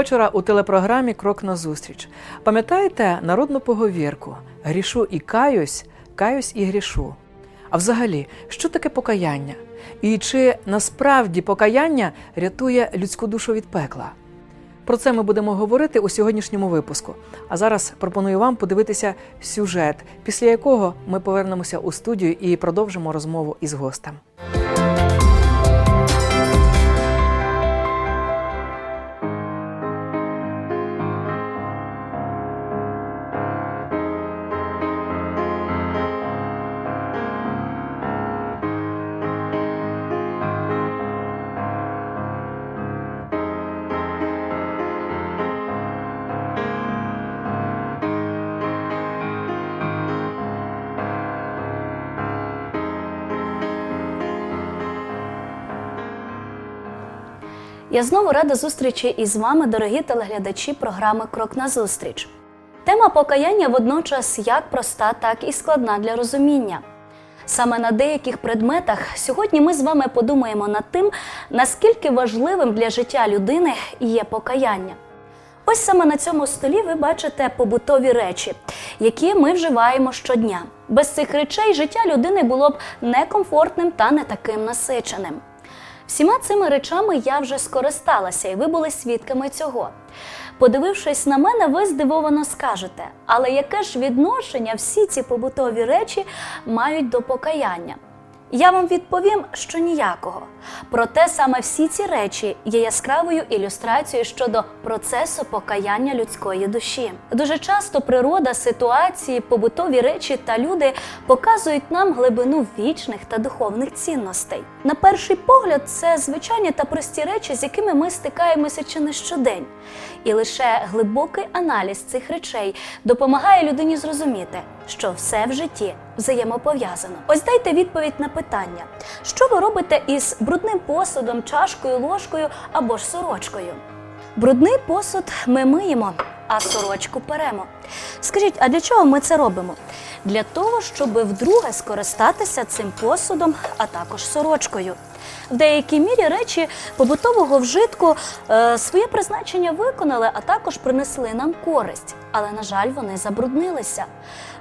Вечора у телепрограмі Крок на зустріч. Пам'ятаєте народну поговірку Грішу і каюсь, каюсь і грішу. А взагалі, що таке покаяння? І чи насправді покаяння рятує людську душу від пекла? Про це ми будемо говорити у сьогоднішньому випуску. А зараз пропоную вам подивитися сюжет, після якого ми повернемося у студію і продовжимо розмову із гостем. Я знову рада зустрічі із вами, дорогі телеглядачі програми Крок на зустріч. Тема покаяння водночас як проста, так і складна для розуміння. Саме на деяких предметах сьогодні ми з вами подумаємо над тим, наскільки важливим для життя людини є покаяння. Ось саме на цьому столі ви бачите побутові речі, які ми вживаємо щодня. Без цих речей життя людини було б некомфортним та не таким насиченим. Всіма цими речами я вже скористалася, і ви були свідками цього. Подивившись на мене, ви здивовано скажете, але яке ж відношення всі ці побутові речі мають до покаяння? Я вам відповім, що ніякого. Проте саме всі ці речі є яскравою ілюстрацією щодо процесу покаяння людської душі. Дуже часто природа, ситуації, побутові речі та люди показують нам глибину вічних та духовних цінностей. На перший погляд, це звичайні та прості речі, з якими ми стикаємося чи не щодень. І лише глибокий аналіз цих речей допомагає людині зрозуміти, що все в житті взаємопов'язано. Ось дайте відповідь на питання, що ви робите із брудним посудом, чашкою, ложкою або ж сорочкою. Брудний посуд ми миємо, а сорочку перемо. Скажіть, а для чого ми це робимо? Для того, щоб вдруге скористатися цим посудом, а також сорочкою. В деякій мірі речі побутового вжитку е, своє призначення виконали, а також принесли нам користь. Але, на жаль, вони забруднилися.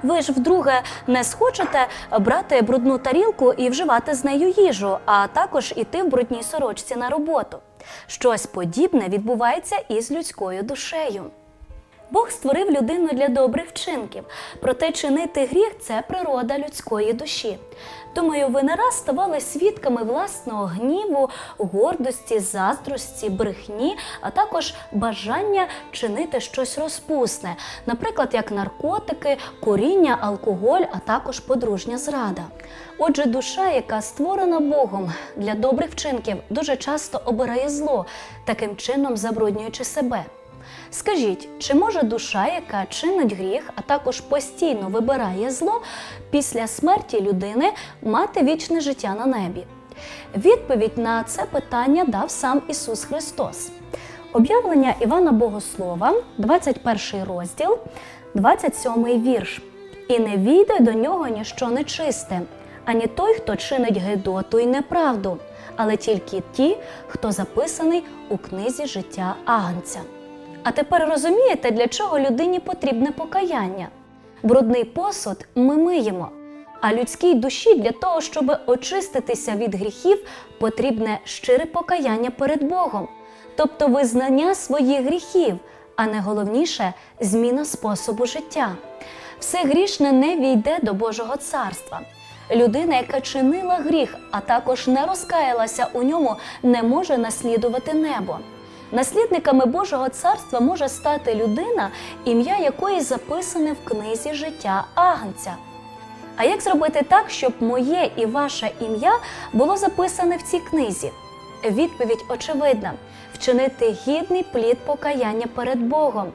Ви ж вдруге не схочете брати брудну тарілку і вживати з нею їжу, а також іти в брудній сорочці на роботу. Щось подібне відбувається і з людською душею. Бог створив людину для добрих вчинків, проте чинити гріх це природа людської душі. Думаю, ви не раз ставали свідками власного гніву, гордості, заздрості, брехні, а також бажання чинити щось розпусне, наприклад, як наркотики, коріння, алкоголь, а також подружня зрада. Отже, душа, яка створена Богом для добрих вчинків, дуже часто обирає зло, таким чином забруднюючи себе. Скажіть, чи може душа, яка чинить гріх, а також постійно вибирає зло, після смерті людини мати вічне життя на небі? Відповідь на це питання дав сам Ісус Христос. Об'явлення Івана Богослова, 21 розділ, 27 вірш. І не війде до нього ніщо нечисте, ані той, хто чинить гидоту і неправду, але тільки ті, хто записаний у книзі життя Агнця. А тепер розумієте, для чого людині потрібне покаяння? Брудний посуд ми миємо, а людській душі для того, щоб очиститися від гріхів, потрібне щире покаяння перед Богом, тобто визнання своїх гріхів, а найголовніше зміна способу життя. Все грішне не війде до Божого царства. Людина, яка чинила гріх, а також не розкаялася у ньому, не може наслідувати небо. Наслідниками Божого царства може стати людина, ім'я якої записане в книзі життя Агнця. А як зробити так, щоб моє і ваше ім'я було записане в цій книзі? Відповідь очевидна: вчинити гідний плід покаяння перед Богом,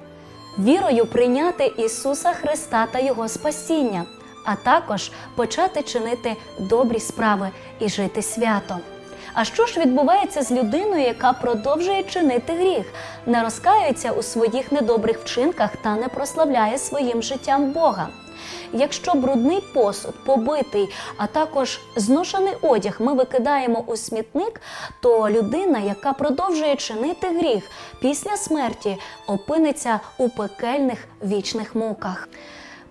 вірою прийняти Ісуса Христа та Його спасіння, а також почати чинити добрі справи і жити свято. А що ж відбувається з людиною, яка продовжує чинити гріх, не розкаюється у своїх недобрих вчинках та не прославляє своїм життям Бога? Якщо брудний посуд, побитий, а також зношений одяг ми викидаємо у смітник, то людина, яка продовжує чинити гріх після смерті, опиниться у пекельних вічних муках.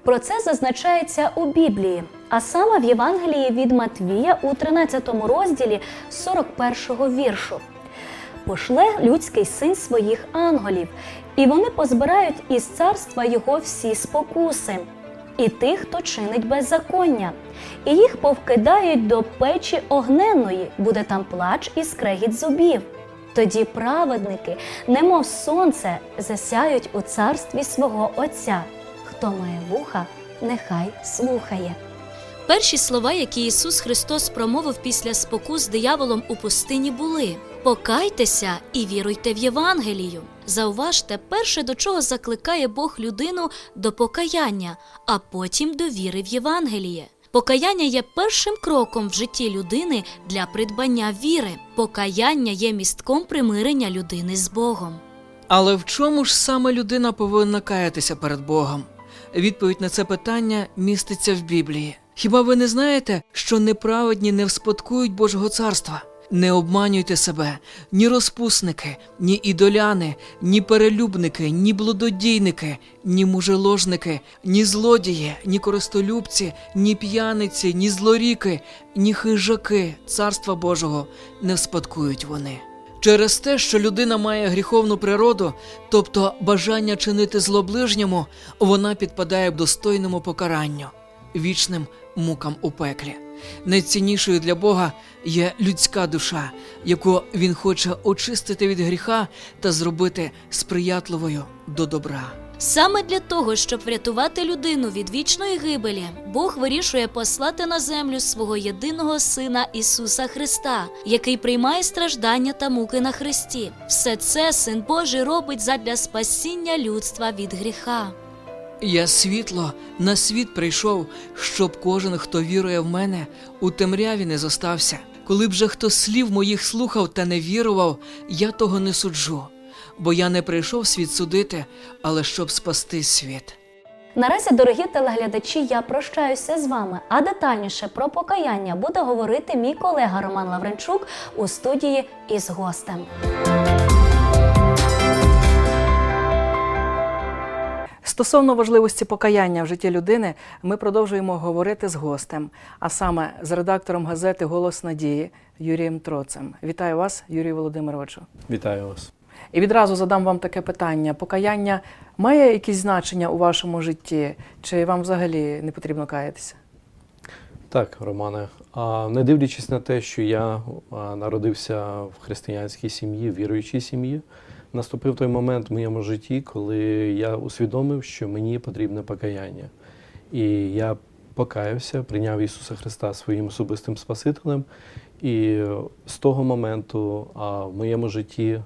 Про це зазначається у Біблії, а саме в Євангелії від Матвія у 13 розділі 41 віршу. Пошле людський син своїх ангелів, і вони позбирають із царства його всі спокуси, і тих, хто чинить беззаконня, і їх повкидають до печі огненної, буде там плач і скрегіт зубів. Тоді праведники, немов сонце, засяють у царстві свого Отця. Хто має вуха, нехай слухає. Перші слова, які Ісус Христос промовив після спокус з дияволом у пустині, були: Покайтеся і віруйте в Євангелію. Зауважте, перше, до чого закликає Бог людину до покаяння, а потім до віри в Євангеліє. Покаяння є першим кроком в житті людини для придбання віри. Покаяння є містком примирення людини з Богом. Але в чому ж саме людина повинна каятися перед Богом? Відповідь на це питання міститься в Біблії. Хіба ви не знаєте, що неправедні не вспадкують Божого царства? Не обманюйте себе, ні розпусники, ні ідоляни, ні перелюбники, ні блудодійники, ні мужеложники, ні злодії, ні користолюбці, ні п'яниці, ні злоріки, ні хижаки царства Божого не вспадкують вони. Через те, що людина має гріховну природу, тобто бажання чинити зло ближньому, вона підпадає в достойному покаранню, вічним мукам у пеклі. Найціннішою для Бога є людська душа, яку він хоче очистити від гріха та зробити сприятливою до добра. Саме для того, щоб врятувати людину від вічної гибелі, Бог вирішує послати на землю свого єдиного сина Ісуса Христа, який приймає страждання та муки на Христі. Все це син Божий робить задля спасіння людства від гріха. Я світло на світ прийшов, щоб кожен, хто вірує в мене, у темряві не зостався. Коли б же хто слів моїх слухав та не вірував, я того не суджу, бо я не прийшов світ судити, але щоб спасти світ. Наразі, дорогі телеглядачі, я прощаюся з вами, а детальніше про покаяння буде говорити мій колега Роман Лавренчук у студії із гостем. Стосовно важливості покаяння в житті людини, ми продовжуємо говорити з гостем, а саме з редактором газети Голос Надії Юрієм Троцем. Вітаю вас, Юрію Володимировичу. Вітаю вас. І відразу задам вам таке питання: покаяння має якісь значення у вашому житті, чи вам взагалі не потрібно каятися? Так, Романе. А не дивлячись на те, що я народився в християнській сім'ї, віруючій сім'ї, наступив той момент в моєму житті, коли я усвідомив, що мені потрібне покаяння. І я покаявся, прийняв Ісуса Христа своїм особистим Спасителем. І з того моменту а, в моєму житті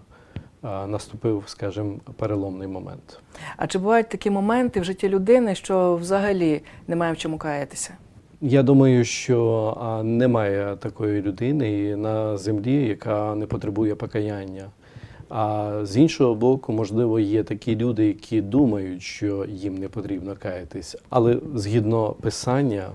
наступив, скажімо, переломний момент. А чи бувають такі моменти в житті людини, що взагалі немає в чому каятися? Я думаю, що немає такої людини на землі, яка не потребує покаяння. А з іншого боку, можливо, є такі люди, які думають, що їм не потрібно каятись. Але згідно писання,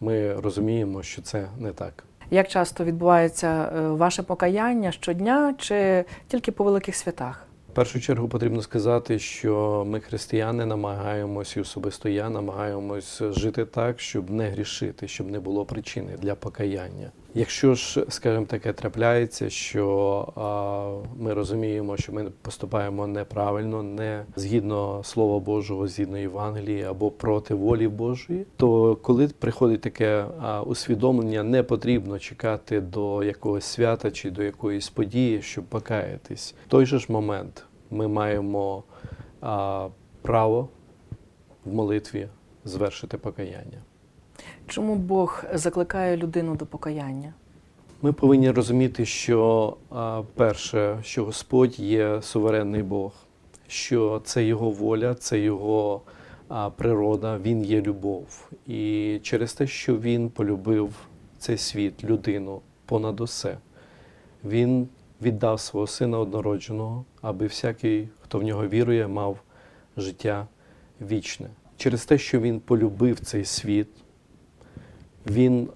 ми розуміємо, що це не так. Як часто відбувається е, ваше покаяння щодня чи тільки по великих святах? В першу чергу потрібно сказати, що ми, християни, намагаємось, і особисто я намагаємось жити так, щоб не грішити, щоб не було причини для покаяння. Якщо ж, скажімо, таке трапляється, що а, ми розуміємо, що ми поступаємо неправильно, не згідно Слова Божого, згідно Євангелії або проти волі Божої, то коли приходить таке а, усвідомлення, не потрібно чекати до якогось свята чи до якоїсь події, щоб покаятись. В той же ж момент ми маємо а, право в молитві звершити покаяння. Чому Бог закликає людину до покаяння? Ми повинні розуміти, що перше, що Господь є суверенний Бог, що це Його воля, це Його природа, Він є любов. І через те, що Він полюбив цей світ, людину понад усе, Він віддав свого сина однородженого, аби всякий, хто в нього вірує, мав життя вічне. через те, що Він полюбив цей світ, Він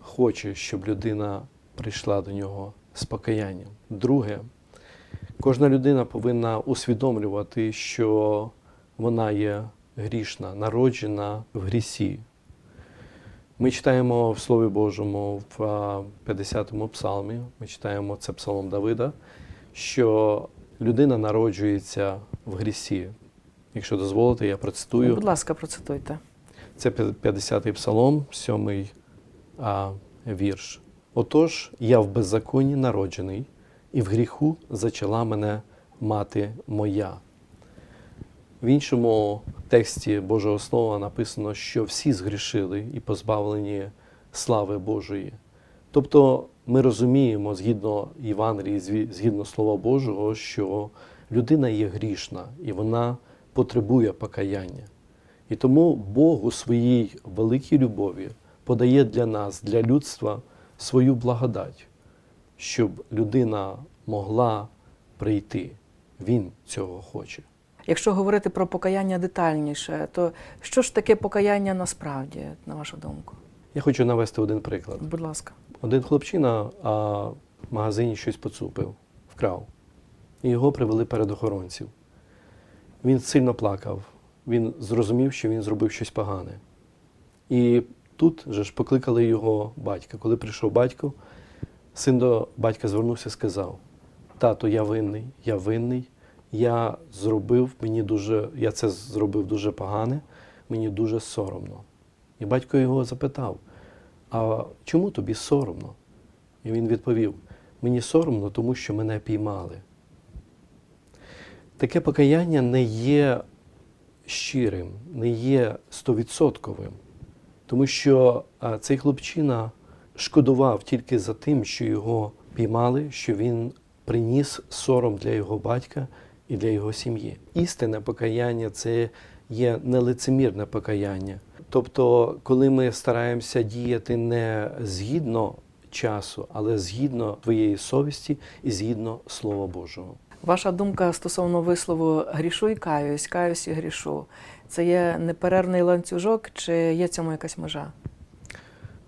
хоче, щоб людина прийшла до нього з покаянням. Друге, кожна людина повинна усвідомлювати, що вона є грішна, народжена в грісі. Ми читаємо в Слові Божому в 50-му псалмі, ми читаємо це псалом Давида, що людина народжується в грісі. Якщо дозволите, я процитую. Будь ласка, процитуйте. Це 50-й псалом, 7 а, вірш. Отож, я в беззаконні народжений, і в гріху зачала мене мати моя. В іншому тексті Божого Слова написано, що всі згрішили і позбавлені слави Божої. Тобто ми розуміємо згідно Євангелії, згідно Слова Божого, що людина є грішна і вона потребує покаяння. І тому Бог у своїй великій любові подає для нас, для людства, свою благодать, щоб людина могла прийти. Він цього хоче. Якщо говорити про покаяння детальніше, то що ж таке покаяння насправді, на вашу думку? Я хочу навести один приклад. Будь ласка. Один хлопчина а, в магазині щось поцупив, вкрав. І його привели перед охоронців. Він сильно плакав. Він зрозумів, що він зробив щось погане. І тут же ж покликали його батька. Коли прийшов батько, син до батька звернувся і сказав: Тато, я винний, я винний, я зробив, мені дуже, я це зробив дуже погане, мені дуже соромно. І батько його запитав: а чому тобі соромно? І він відповів: мені соромно, тому що мене піймали. Таке покаяння не є щирим, не є стовідсотковим, тому що цей хлопчина шкодував тільки за тим, що його піймали, що він приніс сором для його батька і для його сім'ї. Істинне покаяння це є нелицемірне покаяння. Тобто, коли ми стараємося діяти не згідно часу, але згідно твоєї совісті і згідно Слова Божого. Ваша думка стосовно вислову грішу і каюсь, каюсь і грішу. Це є неперервний ланцюжок, чи є цьому якась межа?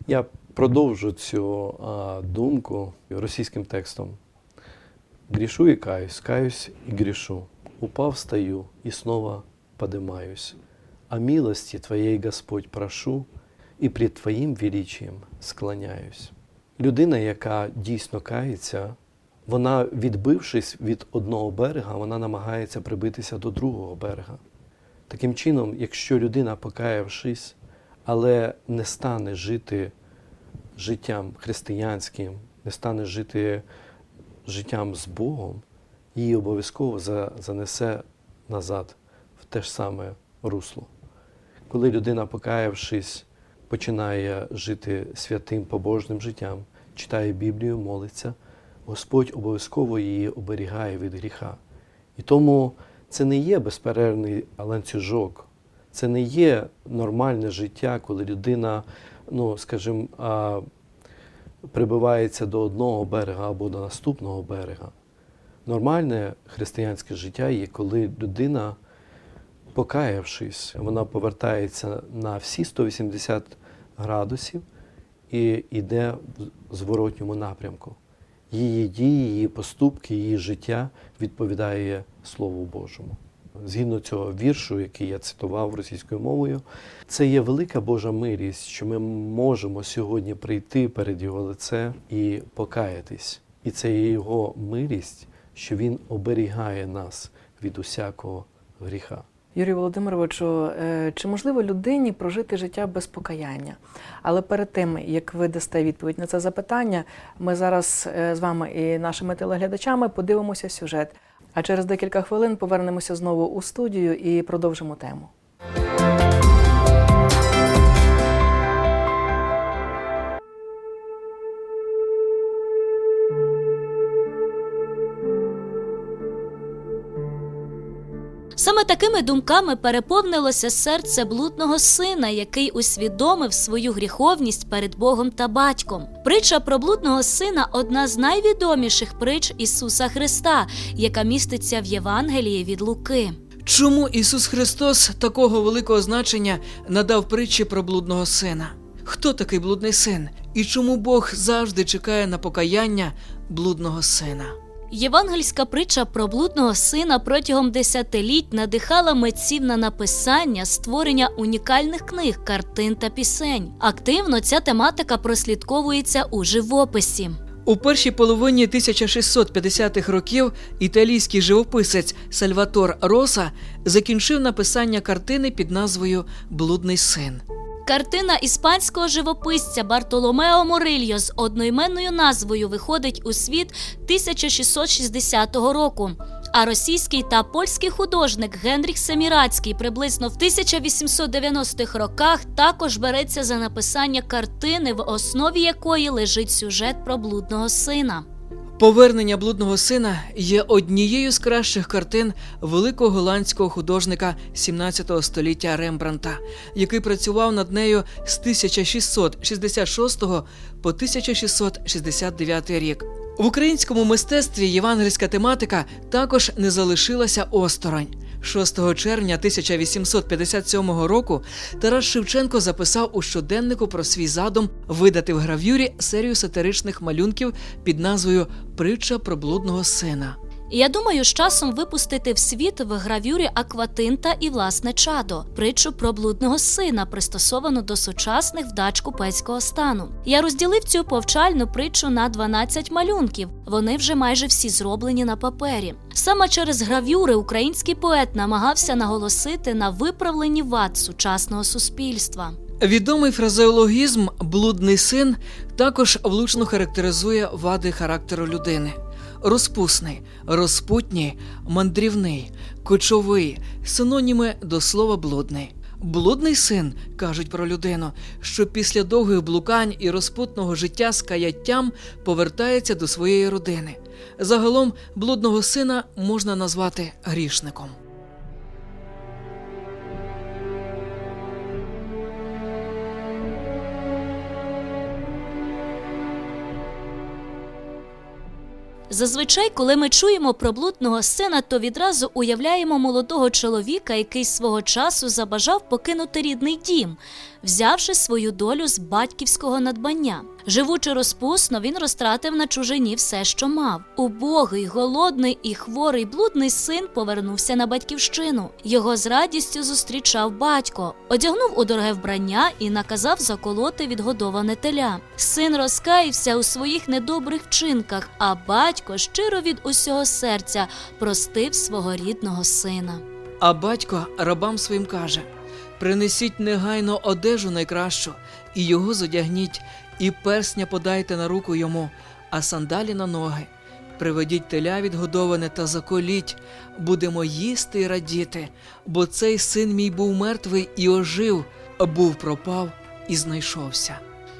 Я продовжу цю а, думку російським текстом. Грішу і каюсь, каюсь і грішу. Упав, стою і снова подимаюсь. А милости Твоей, Господь, прошу, і пред Твоїм величием склоняюсь. Людина, яка дійсно кається, вона, відбившись від одного берега, вона намагається прибитися до другого берега. Таким чином, якщо людина, покаявшись, але не стане жити життям християнським, не стане жити життям з Богом, її обов'язково занесе назад в те ж саме русло. Коли людина, покаявшись, починає жити святим побожним життям, читає Біблію, молиться, Господь обов'язково її оберігає від гріха. І тому це не є безперервний ланцюжок, це не є нормальне життя, коли людина, ну, скажімо, прибивається до одного берега або до наступного берега. Нормальне християнське життя є, коли людина, покаявшись, вона повертається на всі 180 градусів і йде в зворотньому напрямку. Її дії, її поступки, її життя відповідає Слову Божому. Згідно цього віршу, який я цитував російською мовою, це є велика Божа милість, що ми можемо сьогодні прийти перед Його лице і покаятись. І це є Його милість, що Він оберігає нас від усякого гріха. Юрію Володимировичу, е, чи можливо людині прожити життя без покаяння? Але перед тим, як ви дасте відповідь на це запитання, ми зараз е, з вами і нашими телеглядачами подивимося сюжет. А через декілька хвилин повернемося знову у студію і продовжимо тему. Саме такими думками переповнилося серце блудного сина, який усвідомив свою гріховність перед Богом та батьком. Притча про блудного сина одна з найвідоміших притч Ісуса Христа, яка міститься в Євангелії від Луки. Чому Ісус Христос такого великого значення надав притчі про блудного сина? Хто такий блудний син? І чому Бог завжди чекає на покаяння блудного сина? Євангельська притча про блудного сина протягом десятиліть надихала митців на написання, створення унікальних книг, картин та пісень. Активно ця тематика прослідковується у живописі. У першій половині 1650-х років італійський живописець Сальватор Роса закінчив написання картини під назвою Блудний син. Картина іспанського живописця Бартоломео Морильо з одноіменною назвою виходить у світ 1660 року. А російський та польський художник Генріх Семірацький приблизно в 1890-х роках також береться за написання картини, в основі якої лежить сюжет про блудного сина. Повернення блудного сина є однією з кращих картин великого голландського художника 17 століття Рембранта, який працював над нею з 1666 по 1669 рік. В українському мистецтві євангельська тематика також не залишилася осторонь. 6 червня 1857 року Тарас Шевченко записав у щоденнику про свій задум видати в гравюрі серію сатиричних малюнків під назвою Притча про блудного сина. Я думаю, з часом випустити в світ в гравюрі Акватинта і власне чадо, притчу про блудного сина, пристосовану до сучасних вдач купецького стану. Я розділив цю повчальну притчу на 12 малюнків. Вони вже майже всі зроблені на папері. Саме через гравюри український поет намагався наголосити на виправленні вад сучасного суспільства. Відомий фразеологізм блудний син також влучно характеризує вади характеру людини. Розпусний, розпутній, мандрівний, кочовий синоніми до слова блудний. Блудний син кажуть про людину, що після довгих блукань і розпутного життя з каяттям повертається до своєї родини. Загалом блудного сина можна назвати грішником. Зазвичай, коли ми чуємо про блудного сина, то відразу уявляємо молодого чоловіка, який свого часу забажав покинути рідний дім, взявши свою долю з батьківського надбання. Живучи розпусно, він розтратив на чужині все, що мав. Убогий, голодний і хворий блудний син повернувся на батьківщину. Його з радістю зустрічав батько, одягнув у дороге вбрання і наказав заколоти відгодоване теля. Син розкаївся у своїх недобрих вчинках, а батько щиро від усього серця простив свого рідного сина. А батько рабам своїм каже: принесіть негайно одежу найкращу, і його зодягніть, і персня подайте на руку йому, а сандалі на ноги. Приведіть теля відгодоване та заколіть, будемо їсти й радіти, бо цей син мій був мертвий і ожив, був пропав і знайшовся.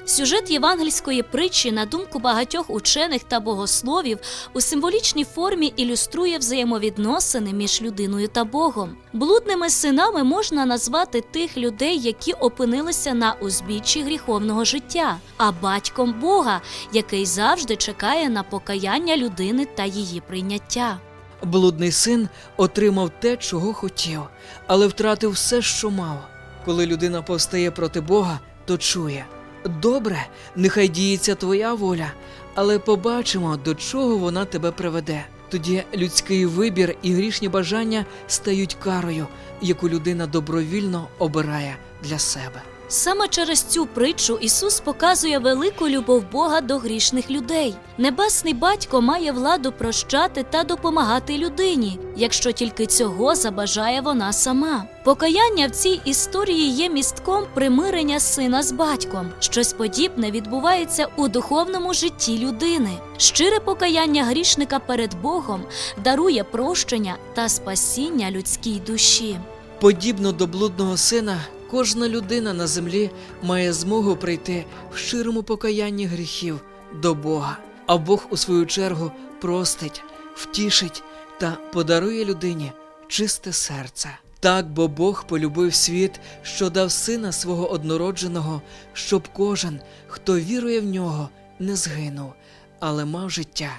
Сюжет євангельської притчі, на думку багатьох учених та богословів, у символічній формі ілюструє взаємовідносини між людиною та Богом. Блудними синами можна назвати тих людей, які опинилися на узбіччі гріховного життя, а батьком Бога, який завжди чекає на покаяння людини та її прийняття. Блудний син отримав те, чого хотів, але втратив все, що мав. Коли людина повстає проти Бога, то чує добре, нехай діється твоя воля, але побачимо, до чого вона тебе приведе. Тоді людський вибір і грішні бажання стають карою, яку людина добровільно обирає для себе. Саме через цю притчу Ісус показує велику любов Бога до грішних людей. Небесний батько має владу прощати та допомагати людині, якщо тільки цього забажає вона сама. Покаяння в цій історії є містком примирення сина з батьком. Щось подібне відбувається у духовному житті людини. Щире покаяння грішника перед Богом дарує прощення та спасіння людській душі. Подібно до блудного сина, кожна людина на землі має змогу прийти в щирому покаянні гріхів до Бога, а Бог, у свою чергу, простить, втішить та подарує людині чисте серце. Так, бо Бог полюбив світ, що дав сина свого однородженого, щоб кожен, хто вірує в нього, не згинув, але мав життя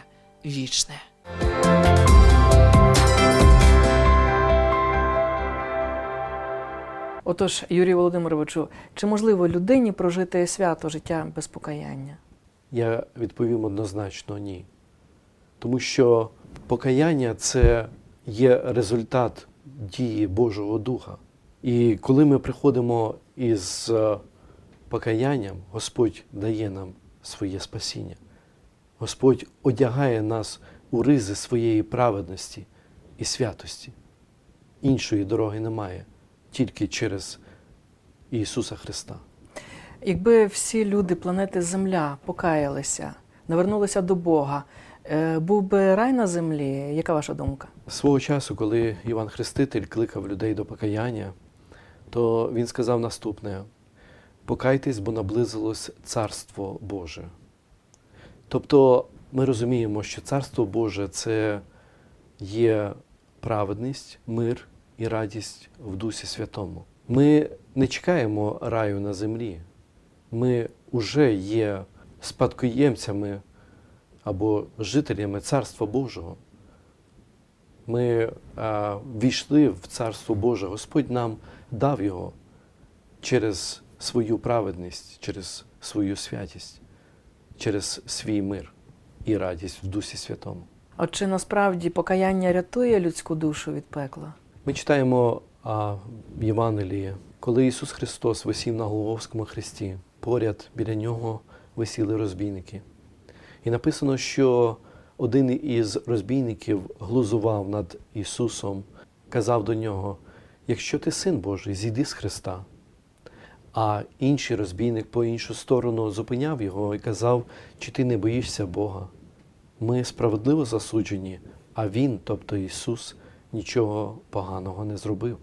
вічне. Отож, Юрію Володимировичу, чи можливо людині прожити свято життя без покаяння? Я відповім однозначно ні. Тому що покаяння це є результат дії Божого Духа. І коли ми приходимо із е, покаянням, Господь дає нам своє спасіння. Господь одягає нас у ризи своєї праведності і святості. Іншої дороги немає, тільки через Ісуса Христа. Якби всі люди планети Земля покаялися, навернулися до Бога, е, був би рай на землі? Яка ваша думка? Свого часу, коли Іван Хреститель кликав людей до покаяння, то він сказав наступне: покайтесь, бо наблизилось Царство Боже. Тобто ми розуміємо, що Царство Боже це є праведність, мир і радість в Дусі Святому. Ми не чекаємо раю на землі. Ми вже є спадкоємцями або жителями Царства Божого. Ми а, війшли в Царство Боже. Господь нам дав його через свою праведність, через свою святість, через свій мир і радість в Дусі Святому. От чи насправді покаяння рятує людську душу від пекла? Ми читаємо а, Євангелії, коли Ісус Христос висів на Голговському хресті, поряд біля нього висіли розбійники. І написано, що один із розбійників глузував над Ісусом, казав до нього: якщо ти син Божий, зійди з Христа. А інший розбійник по іншу сторону зупиняв його і казав, чи ти не боїшся Бога? Ми справедливо засуджені, а Він, тобто Ісус, нічого поганого не зробив.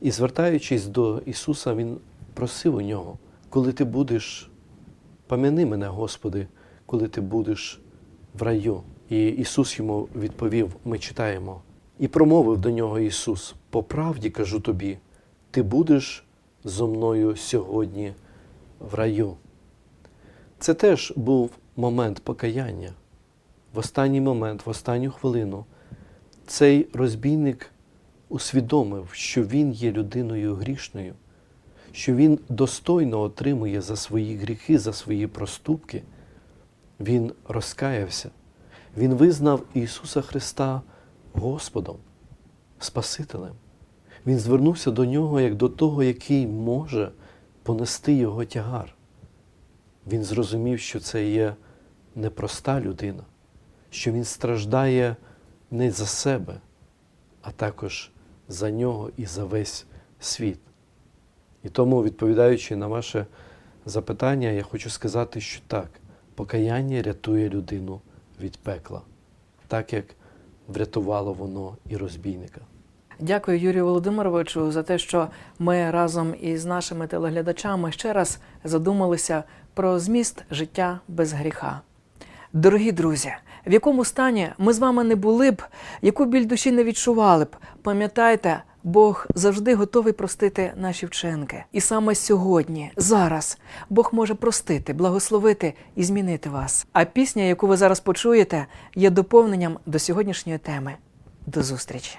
І звертаючись до Ісуса, Він просив у нього, коли ти будеш, пам'яни мене, Господи, коли ти будеш в раю. І Ісус йому відповів, ми читаємо, і промовив до нього Ісус: по правді кажу тобі, ти будеш зо мною сьогодні в раю. Це теж був момент покаяння. В останній момент, в останню хвилину, цей розбійник усвідомив, що він є людиною грішною, що він достойно отримує за свої гріхи, за свої проступки. Він розкаявся, він визнав Ісуса Христа Господом, Спасителем. Він звернувся до нього як до того, який може понести його тягар. Він зрозумів, що це є непроста людина, що він страждає не за себе, а також за нього і за весь світ. І тому, відповідаючи на ваше запитання, я хочу сказати, що так, покаяння рятує людину від пекла, так як врятувало воно і розбійника. Дякую Юрію Володимировичу за те, що ми разом із нашими телеглядачами ще раз задумалися про зміст життя без гріха. Дорогі друзі, в якому стані ми з вами не були б, яку біль душі не відчували б, пам'ятайте, Бог завжди готовий простити наші вчинки. І саме сьогодні, зараз, Бог може простити, благословити і змінити вас. А пісня, яку ви зараз почуєте, є доповненням до сьогоднішньої теми. До зустрічі!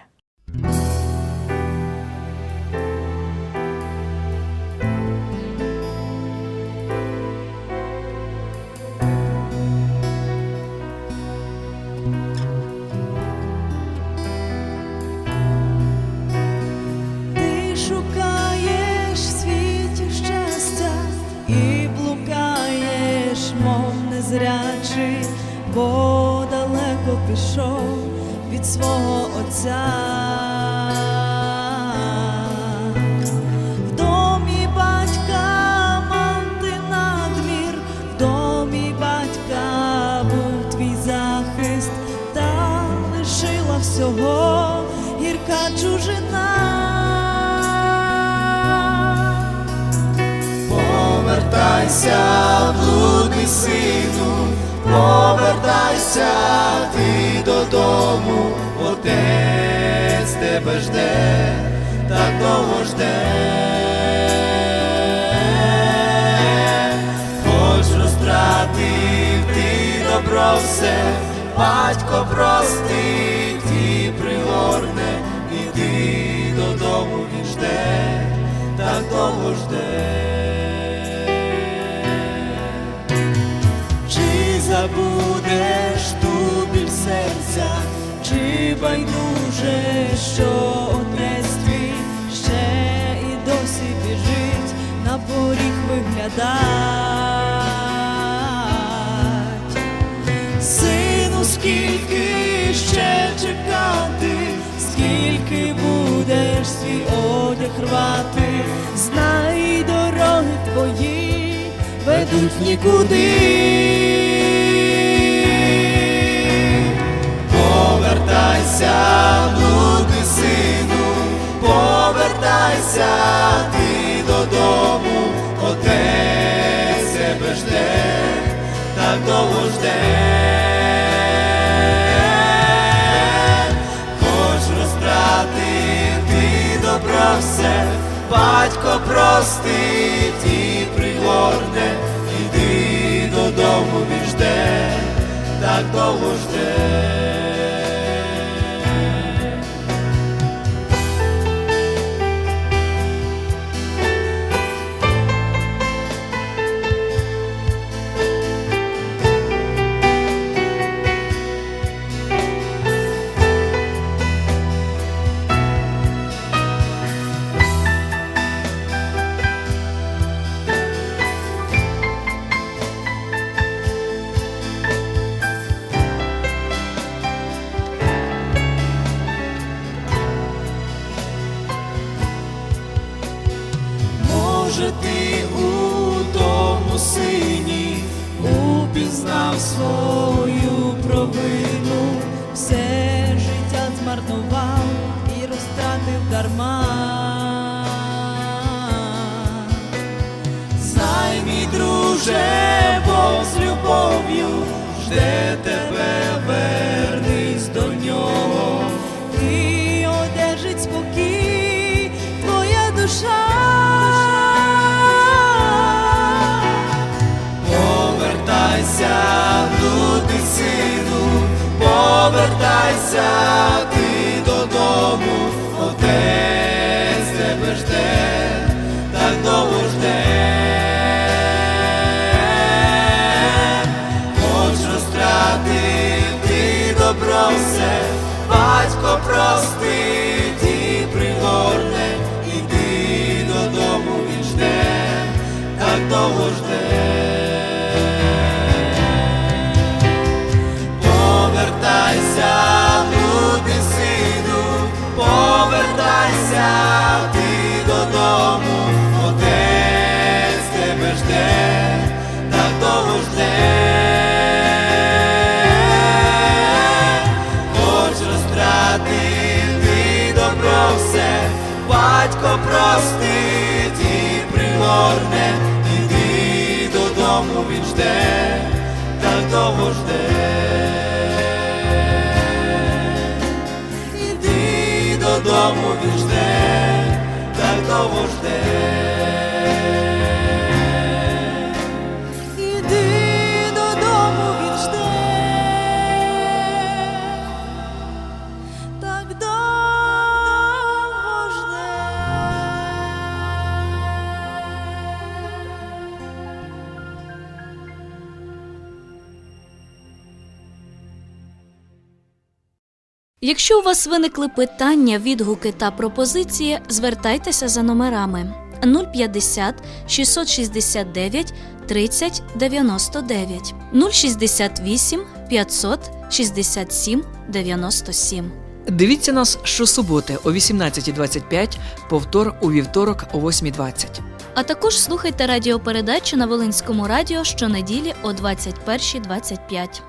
Все, батько простить і пригорне, іди додому він жде, довго жде. Чи забудеш ту біль серця, чи байдуже, що отець твій ще і досі біжить на поріг виглядать. Скільки будеш свій одяг рвати, знай дороги твої ведуть нікуди. Простить і пригорне, іди додому він так довго жде. Так жде. Іди додому він жде, так довго жде. Якщо у вас виникли питання, відгуки та пропозиції, звертайтеся за номерами 050 669 30 99 068 567 97. Дивіться нас щосуботи о 18.25, повтор у вівторок о 8.20. А також слухайте радіопередачі на Волинському радіо щонеділі о 21.25.